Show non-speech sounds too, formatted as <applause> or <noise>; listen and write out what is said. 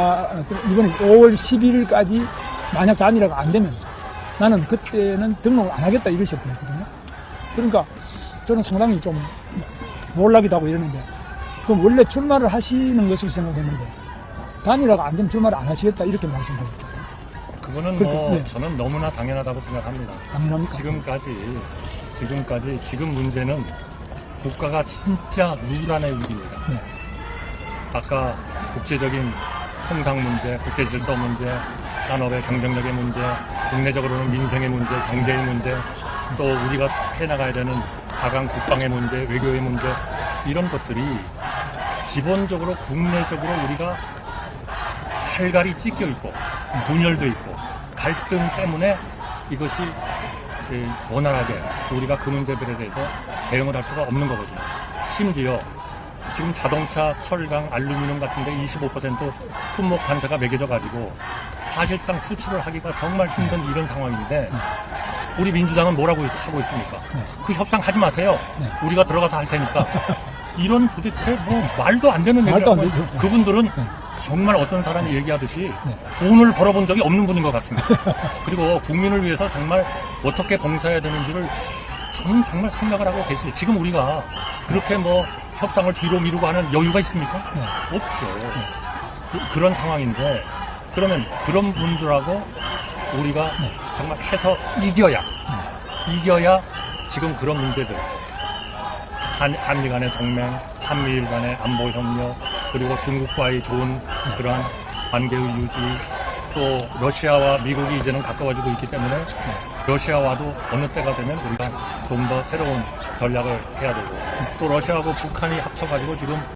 아, 이번에 5월 11일까지 만약 단일화가 안 되면 나는 그때는 등록을 안 하겠다 이것이 보였거든요. 그러니까 저는 상당히 좀 놀라기도 하고 이러는데 그럼 원래 출마를 하시는 것을 생각했는데 단일화가 안 되면 출마를 안 하시겠다 이렇게 말씀하셨잖아요. 그거는 그러니까, 뭐 예. 저는 너무나 당연하다고 생각합니다. 당연합니까? 지금까지 지금까지 지금 문제는 국가가 진짜 누란의 위기입니다. 네. 아까 국제적인 통상 문제, 국제 질서 문제, 산업의 경쟁력의 문제, 국내적으로는 민생의 문제, 경제의 문제, 또 우리가 해나가야 되는 자강 국방의 문제, 외교의 문제 이런 것들이 기본적으로 국내적으로 우리가 칼갈이 찢겨 있고 분열도 있고 갈등 때문에 이것이 예, 원활하게 우리가 그 문제들에 대해서 대응을 할 수가 없는 거거든요. 심지어 지금 자동차, 철강, 알루미늄 같은데 25% 품목 관세가 매겨져 가지고 사실상 수출을 하기가 정말 힘든 이런 상황인데 우리 민주당은 뭐라고 있- 하고 있습니까? 그 협상 하지 마세요. 네. 우리가 들어가서 할 테니까. <laughs> 이런 도대체 뭐 말도 안 되는 말도 안 얘기를 되죠. 그분들은 정말 어떤 사람이 얘기하듯이 돈을 벌어본 적이 없는 분인 것 같습니다. <laughs> 그리고 국민을 위해서 정말 어떻게 봉사해야 되는지를 저는 정말 생각을 하고 계시죠. 지금 우리가 그렇게 뭐 협상을 뒤로 미루고 하는 여유가 있습니까? 네. 없죠. 그, 런 상황인데 그러면 그런 분들하고 우리가 정말 해서 이겨야 이겨야 지금 그런 문제들 한, 한미 간의 동맹, 한미일 간의 안보 협력, 그리고 중국과의 좋은 그러한 관계의 유지, 또 러시아와 미국이 이제는 가까워지고 있기 때문에 러시아와도 어느 때가 되면 우리가 좀 더 새로운 전략을 해야 되고 또 러시아하고 북한이 합쳐가지고 지금